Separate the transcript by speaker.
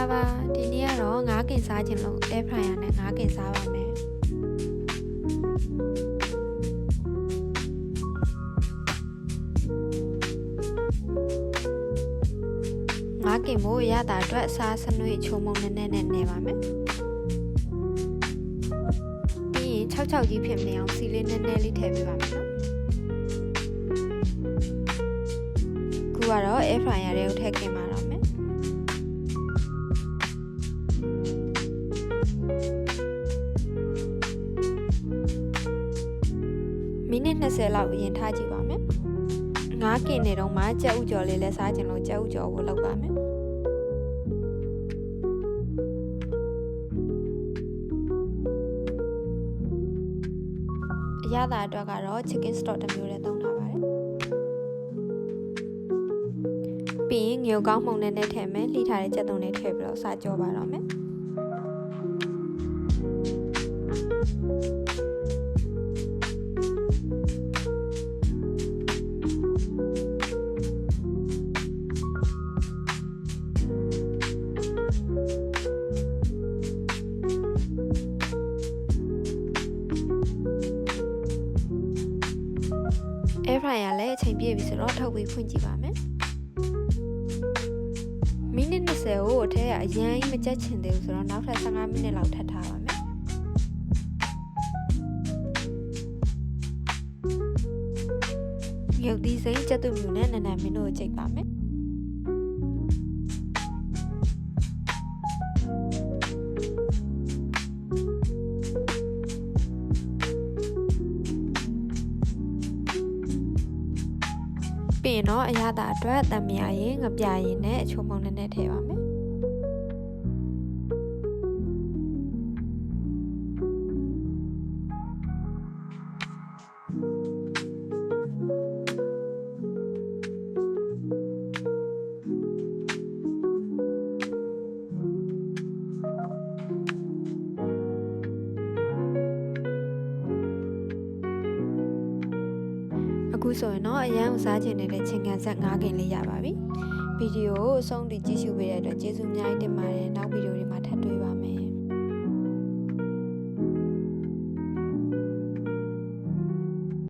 Speaker 1: လာပါဒီနေ့ကတော့ငါးကင်စားခြင်းလို့ air fryer နဲ့ငါးကင်စားပါမယ်ငါးကင်မို့ရတာအတွက်အစားစနွေချိုးမုံနဲ့နဲ့နဲ့နေပါမယ်ပြီးရင်66ကြီးဖြစ်မနေအောင်စီလေးနည်းနည်းလေးထည့်ပေးပါမယ်နော်ခုကတော့ air fryer တွေကိုထည့်ခင်ပါ မယ်မိနစ်20လောက်ရင်ထားကြည့်ပါမယ်။ငါးကင်နေတော့မှကြက်ဥကြော်လေးလဲစားခြင်းလို့ကြက်ဥကြော်ကိုလောက်ပါမယ်။အရသာအတွက်ကတော့ chicken stock တစ်မျိုးနဲ့သုံးထားပါတယ်။ပြီးရင်ငရုတ်ကောင်းမှုန်နဲ့နဲ့ထည့်မယ်လှိထားတဲ့ကြက်သွန်လေးထည့်ပြီးတော့စားကြောပါတော့မယ်။ air fryer လည်းအချိန်ပြည့်ပြီဆိုတော့ထုတ်ပြီးဖွင့်ကြည့်ပါမယ်မိနစ်20ကိုအထက်ကအရင်မကြက်ချင်သေးဘူးဆိုတော့နောက်ထပ်15မိနစ်လောက်ထပ်ထားပါမယ်ရုပ်သီးစိမ်းကြက်သွမြူနဲ့နနမင်းတို့ကိုချိန်ပါမယ် ပြီးရင်တော့အရသာအတွက်တံမြာရင်ငပြရင်နဲ့အချိုးမုံနဲ့နဲ့ထည့်ပါမယ် အခုဆိုရင်တော့အရန်ကိုစားချင်နေတဲ့ချင်းကန်ဆက်၅ကင်လေးရပါပြီဗီဒီယိုကိုအဆုံးထိကြည့်ရှုပေးတဲ့အတွက်ကျေးဇူးအများကြီးတင်ပါတယ်နောက်ဗီဒီယိုတွေမှာထပ်တွေ့ပါမယ်